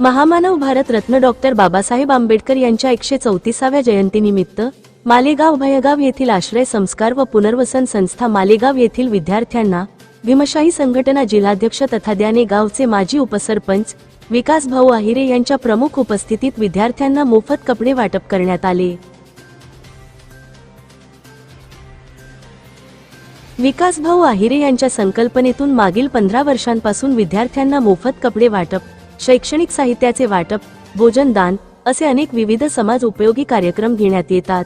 महामानव भारतरत्न डॉक्टर बाबासाहेब आंबेडकर यांच्या एकशे चौतीसाव्या जयंतीनिमित्त मालेगाव भयगाव येथील आश्रय संस्कार व पुनर्वसन संस्था मालेगाव येथील विद्यार्थ्यांना भीमशाही संघटना जिल्हाध्यक्ष तथा द्याने गावचे माजी उपसरपंच विकास भाऊ आहिरे यांच्या प्रमुख उपस्थितीत विद्यार्थ्यांना मोफत कपडे वाटप करण्यात आले. विकास भाऊ आहिरे यांच्या संकल्पनेतून मागील पंधरा वर्षांपासून विद्यार्थ्यांना मोफत कपडे वाटप शैक्षणिक साहित्याचे वाटप भोजनदान असे अनेक विविध समाज उपयोगी कार्यक्रम घेण्यात येतात.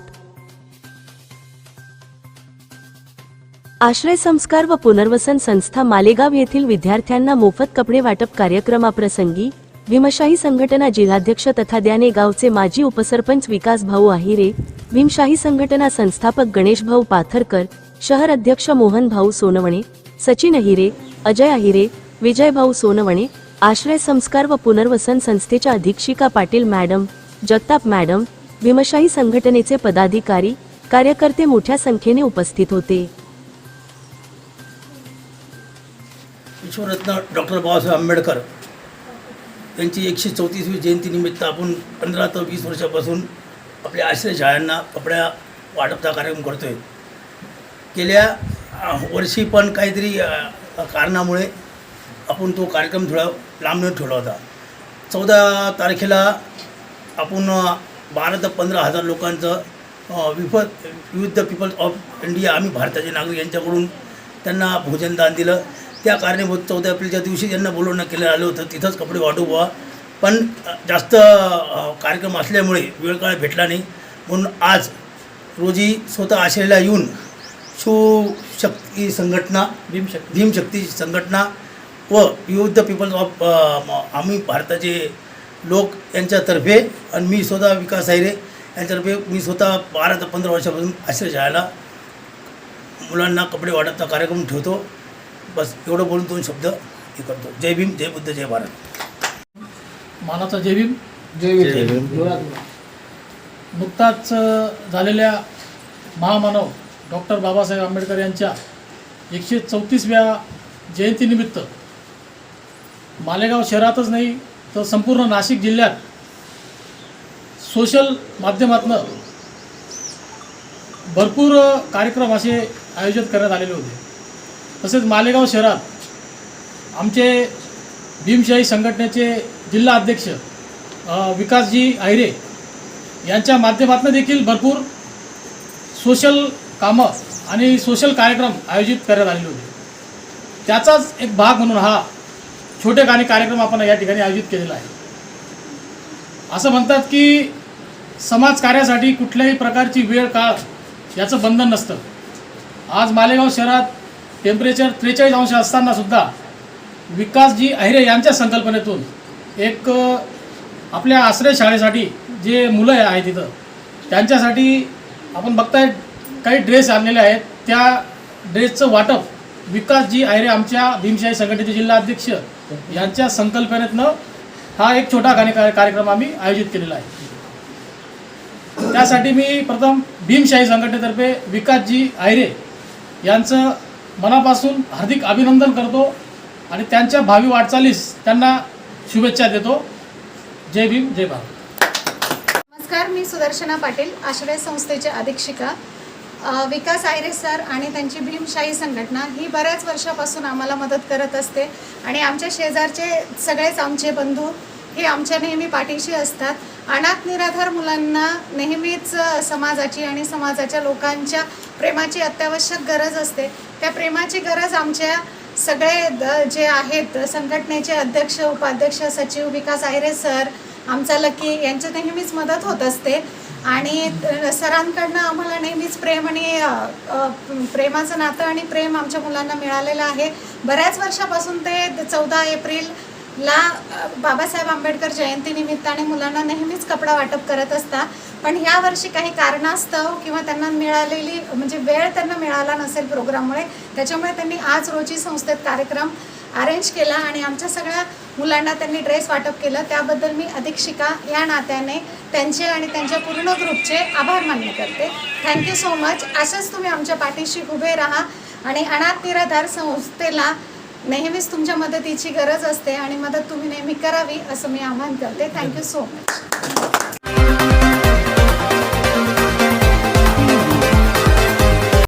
आश्रय संस्कार व पुनर्वसन संस्था मालेगाव येथील विद्यार्थ्यांना मोफत कपडे वाटप कार्यक्रमाप्रसंगी भीमशाही संघटना जिल्हाध्यक्ष तथा द्याने गावचे माजी उपसरपंच विकास भाऊ आहिरे भीमशाही संघटना संस्थापक गणेश भाऊ पाथरकर शहर अध्यक्ष मोहन भाऊ सोनवणे सचिन अहिरे अजय अहिरे विजय भाऊ सोनवणे आश्रय संस्कार व पुनर्वसन संस्थेच्या अधीक्षिका पाटील मॅडम जगताप मॅडम भीमशाही संघटनेचे पदाधिकारी कार्यकर्ते मोठ्या संख्येने उपस्थित होते. विश्वरत्न डॉक्टर बाबासाहेब आंबेडकर यांची एकशे चौतीसवी जयंतीनिमित्त आपण पंधरा ते वीस वर्षापासून आपल्या आश्रय शाळांना कपड्या वाटपचा कार्यक्रम करतो आहे गेल्या वर्षी पण काहीतरी कारणामुळे आपण तो कार्यक्रम थोडा लांबणं ठेवला होता. चौदा तारखेला आपण बारा ते पंधरा हजार लोकांचं विफ विविध पीपल्स ऑफ इंडिया आम्ही भारताचे नागरिक यांच्याकडून त्यांना भोजनदान दिलं. त्या कारणीभूत चौदा एप्रिलच्या दिवशी त्यांना बोलवणं केलं आलं होतं. तिथंच कपडे वाटू बुवा पण जास्त कार्यक्रम असल्यामुळे वेळ काळ भेटला नाही. म्हणून आज रोजी स्वतः आश्रयाला येऊन शिवशक्ती संघटना भीमशक्ती. भीमशक्ती संघटना व विविध पीपल्स ऑफ आम्ही भारताचे लोक यांच्यातर्फे आणि मी स्वतः विकास आहिरे यांच्यातर्फे मी स्वतः बारा ते पंधरा वर्षापासून आश्रयशाळेला मुलांना कपडे वाटपचा कार्यक्रम ठेवतो. बस एवढं बोलून दोन शब्द हे करतो. जय भीम जय बुद्ध जय भारत. मानाचा जय भीम. जय भीम. नुकताच झालेल्या महामानव डॉक्टर बाबासाहेब आंबेडकर यांच्या एकशे चौतीसव्या जयंतीनिमित्त मालेगाव शहरातच नाही तर संपूर्ण नाशिक जिल्ह्यात सोशल माध्यमातनं भरपूर कार्यक्रम असे आयोजित करण्यात आलेले होते. तसेच मालेगाव शहरात आमचे भीमशाही संघटनेचे जिल्हा अध्यक्ष विकासजी आहिरे यांच्या माध्यमातून देखील भरपूर सोशल कामं आणि सोशल कार्यक्रम आयोजित करण्यात आलेले होते. त्याचाच एक भाग म्हणून हा छोटे गाणे कार्यक्रम आपण या ठिकाणी आयोजित केलेला आहे. असं म्हणतात की समाज कार्यासाठी कुठल्याही प्रकारची वेळ काळ याचं बंधन नसतं. आज मालेगाव शहरात टेम्परेचर त्रेचाळीस अंश असताना सुद्धा विकासजी अहिरे यांच्या संकल्पनेतून एक आपल्या आश्रय शाळेसाठी जे मुलं आहेत तिथं त्यांच्यासाठी आपण बघताय काही ड्रेस आणलेले आहेत. त्या ड्रेसचं वाटप विकासजी आयरे आमच्या भीमशाही संघटनेचे जिल्हा अध्यक्ष यांच्या संकल्पनेतनं हा एक छोटा गाणे कार्य- कार्यक्रम आम्ही आयोजित केलेला आहे. त्यासाठी मी प्रथम भीमशाही संघटनेतर्फे विकासजी आयरे यांचं मनापासून हार्दिक अभिनंदन करतो आणि त्यांच्या भावी वाटचालीस त्यांना शुभेच्छा देतो. जय भीम जय भारत. नमस्कार मी सुदर्शना पाटील आश्रय संस्थेचे अधीक्षिका. विकास आयरे सर आणि त्यांची भीमशाही संघटना ही बऱ्याच वर्षापासून आम्हाला मदत करत असते आणि आमच्या शेजारचे सगळेच आमचे बंधू हे आमच्या नेहमी पाठीशी असतात. अनाथ निराधार मुलांना नेहमीच समाजाची आणि समाजाच्या लोकांच्या प्रेमाची अत्यावश्यक गरज असते. त्या प्रेमाची गरज आमच्या सगळे जे आहेत संघटनेचे अध्यक्ष उपाध्यक्ष सचिव विकास आयरे सर आमचा लकी यांची नेहमीच मदत होत असते. आणि सरांकडनं आम्हाला नेहमीच प्रेम आणि प्रेमाचं नातं आणि प्रेम आमच्या मुलांना मिळालेलं आहे. बऱ्याच वर्षापासून ते चौदा एप्रिलला बाबासाहेब आंबेडकर जयंतीनिमित्ताने मुलांना नेहमीच कपडा वाटप करत असतात. पण ह्या वर्षी काही कारणास्तव किंवा त्यांना मिळालेली म्हणजे वेळ त्यांना मिळाला नसेल प्रोग्राममुळे त्याच्यामुळे त्यांनी आज रोजी संस्थेत कार्यक्रम अरेंज केला आणि आमच्या सगळ्या मुलांना त्यांनी ड्रेस वाटप केलं. त्याबद्दल मी अधीक्षिका या नात्याने त्यांचे आणि त्यांच्या पूर्ण ग्रुपचे आभार मान्य करते. थँक्यू सो मच असंच तुम्ही आमच्या पाठीशी उभे राहा आणि अनाथ निराधार संस्थेला नेहमीच तुमच्या मदतीची गरज असते आणि मदत तुम्ही नेहमी करावी असं मी आवाहन करते. Thank you so much